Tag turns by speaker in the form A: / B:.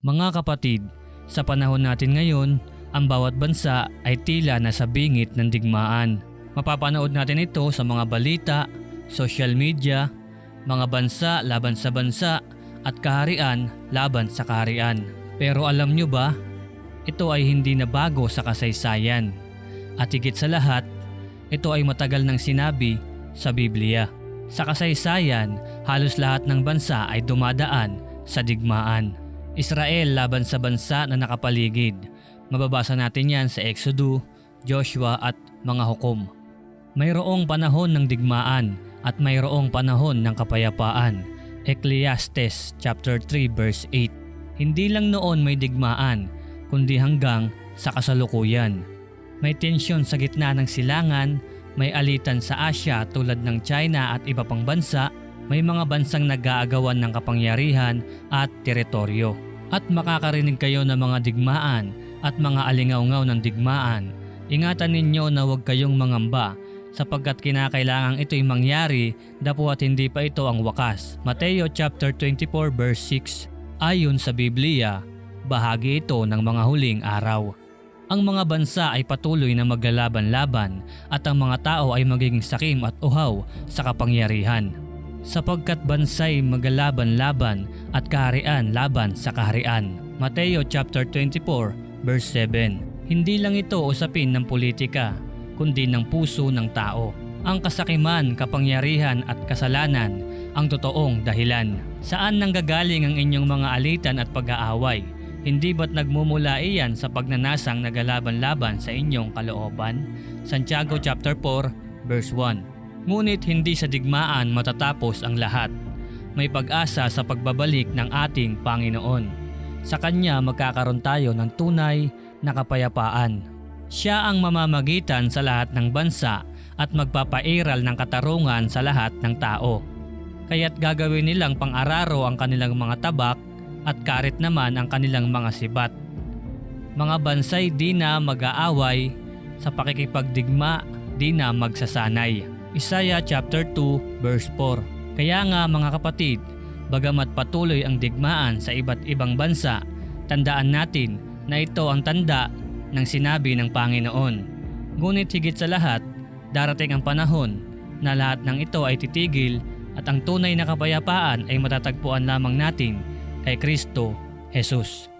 A: Mga kapatid, sa panahon natin ngayon, ang bawat bansa ay tila nasa bingit ng digmaan. Mapapanood natin ito sa mga balita, social media, mga bansa laban sa bansa at kaharian laban sa kaharian. Pero alam nyo ba, ito ay hindi na bago sa kasaysayan. At higit sa lahat, ito ay matagal nang sinabi sa Biblia. Sa kasaysayan, halos lahat ng bansa ay dumadaan sa digmaan. Israel laban sa bansa na nakapaligid. Mababasa natin yan sa Exodo, Joshua at mga hukom. Mayroong panahon ng digmaan at mayroong panahon ng kapayapaan. Ecclesiastes chapter 3 verse 8. Hindi lang noon may digmaan, kundi hanggang sa kasalukuyan. May tensyon sa gitna ng silangan, may alitan sa Asya tulad ng China at iba pang bansa, may mga bansang nag-aagawan ng kapangyarihan at teritoryo. At makakarinig kayo ng mga digmaan at mga alingaw-ngaw ng digmaan. Ingatan ninyo na huwag kayong mangamba sapagkat kinakailangan ito'y mangyari dapat hindi pa ito ang wakas. Mateo chapter 24 verse 6 Ayon sa Biblia, bahagi ito ng mga huling araw. Ang mga bansa ay patuloy na maglalaban-laban at ang mga tao ay magiging sakim at uhaw sa kapangyarihan. Sapagkat bansay maglalaban-laban at kaharian laban sa kaharian. Mateo chapter 24 verse 7 Hindi lang ito usapin ng politika, kundi ng puso ng tao. Ang kasakiman, kapangyarihan at kasalanan ang totoong dahilan. Saan nanggagaling ang inyong mga alitan at pag-aaway? Hindi ba't nagmumula iyan sa pagnanasang nagalaban-laban sa inyong kalooban? Santiago chapter 4 verse 1 Ngunit hindi sa digmaan matatapos ang lahat. May pag-asa sa pagbabalik ng ating Panginoon. Sa Kanya magkakaroon tayo ng tunay na kapayapaan. Siya ang mamamagitan sa lahat ng bansa at magpapairal ng katarungan sa lahat ng tao. Kaya't gagawin nilang pang-araro ang kanilang mga tabak at karit naman ang kanilang mga sibat. Mga bansay di na mag-aaway, sa pakikipagdigma di na magsasanay. Isaiah chapter 2 verse 4 Kaya nga mga kapatid, bagamat patuloy ang digmaan sa iba't ibang bansa, tandaan natin na ito ang tanda ng sinabi ng Panginoon. Ngunit higit sa lahat, darating ang panahon na lahat ng ito ay titigil at ang tunay na kapayapaan ay matatagpuan lamang natin kay Kristo Jesus.